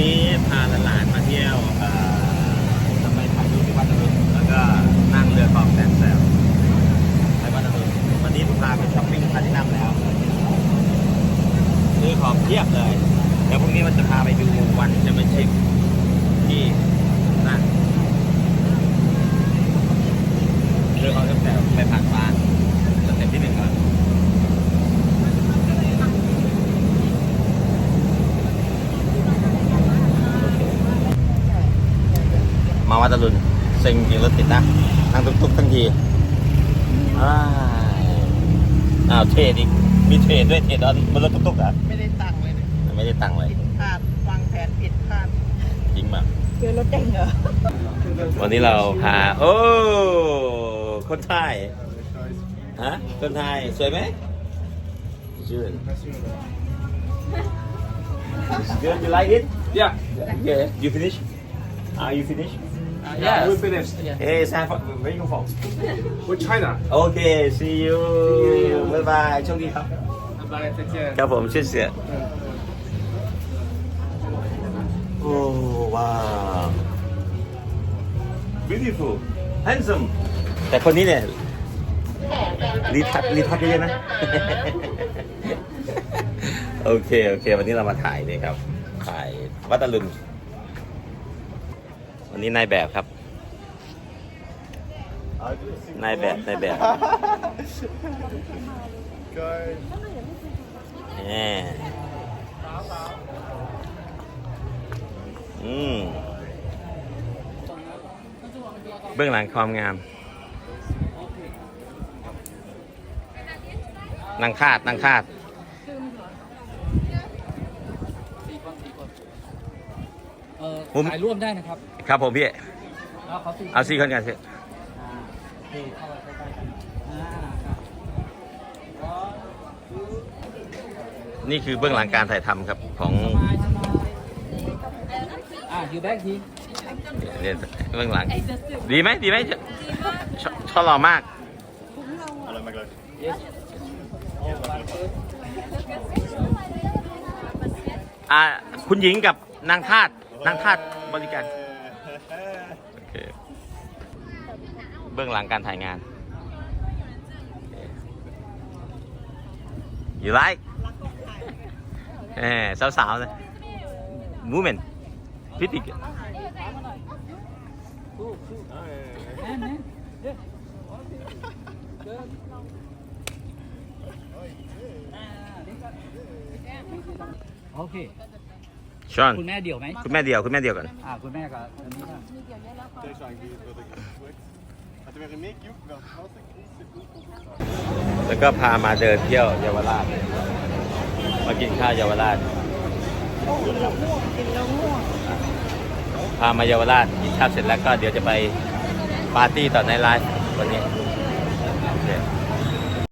นี้พาหลานๆมาเที่ยวทำไมถ่ายรูปที่วัดตะลุนแล้วก็นั่งเรือคลองแสนแสบไปวัดตะลุนวันนี้ผมพาไปช้อปปิ้งพาที่นั่งแล้วซื้อของเทียบเลยเดี๋ยวพรุ่งนี้มันจะพาไปดูวันแชมเปี้ยนชิพที่นั่นเรือคลองแสนแสบไปผ่านฟ้าสเต็ปที่หนึ่งก่อน มา วัดตะลุนเซ็งจริงรถติดนะนั่งตุ๊กๆทั้งทีอ้ายอ้าวเทรดอีก มีเทรดด้วยเทรดตอนบนรถตุ๊กๆเหรอะไม่ได้ตังค์เลยเนี่ยไม่ได้ตังค์เลยผิดพลาดวางแผนผิดพลาดจริงมากเจอรถเด้งเหรอ วันนี้เราพา โอ้ คนไทยฮะคนไทยสวยไหมชื่น It's good. You like it? Yeah. Yeah. You finish? Are you finished? Uh, yeah, we finished. Hey, Sam, where you from? With China. Okay, see you. Bye bye. โชคดีครับ Bye, take care. ครับผมชื่อเสียโอ้ว้าว beautiful handsome แต่คนนี้เนี่ยรีทัชรีทัชเยอะๆนะ โอเค โอเค วันนี้เรามาถ่ายนี่ครับ ถ่ายวัดตะลุน วันนี้นายแบบครับ นายแบบนายแบบแหมอืมเบื้องหลังความงาม นางคาดนางคาด เออผม ถ่ายร่วมได้นะครับครับผมพี่ เอาเขาสี่เอาซีคนกันสิอ่านี่เข้าไปใกล้ๆกันอ่าครับนี่คือเบื้องหลังการถ่ายทำครับของสบายสบายอ่าอยู่แบ็คทีเนี่ยเบื้องหลัง ดีไหมดีไหมชอบชอบหล่อมาก yes โอ้บานเฟิร์สอ่าคุณหญิงกับนางทาส นางทาสบริการโอเคเบื้องหลังการถ่ายงาน you like แหมสาวๆนะ women pretty good แน่นแน่นเย้เดินอ่านี่ก็โอเค ชอนคุณแม่เดี่ยวไหมคุณแม่เดียวคุณแม่เดียวก่อนอ่าคุณแม่กับอันนี้ก็แล้วก็พามาเดินเที่ยวเยาวราชมากินข้าวเยาวราชพามาเยาวราชกินข้าวเสร็จแล้วก็เดี๋ยวจะไปปาร์ตี้ต่อในไลฟ์วันนี้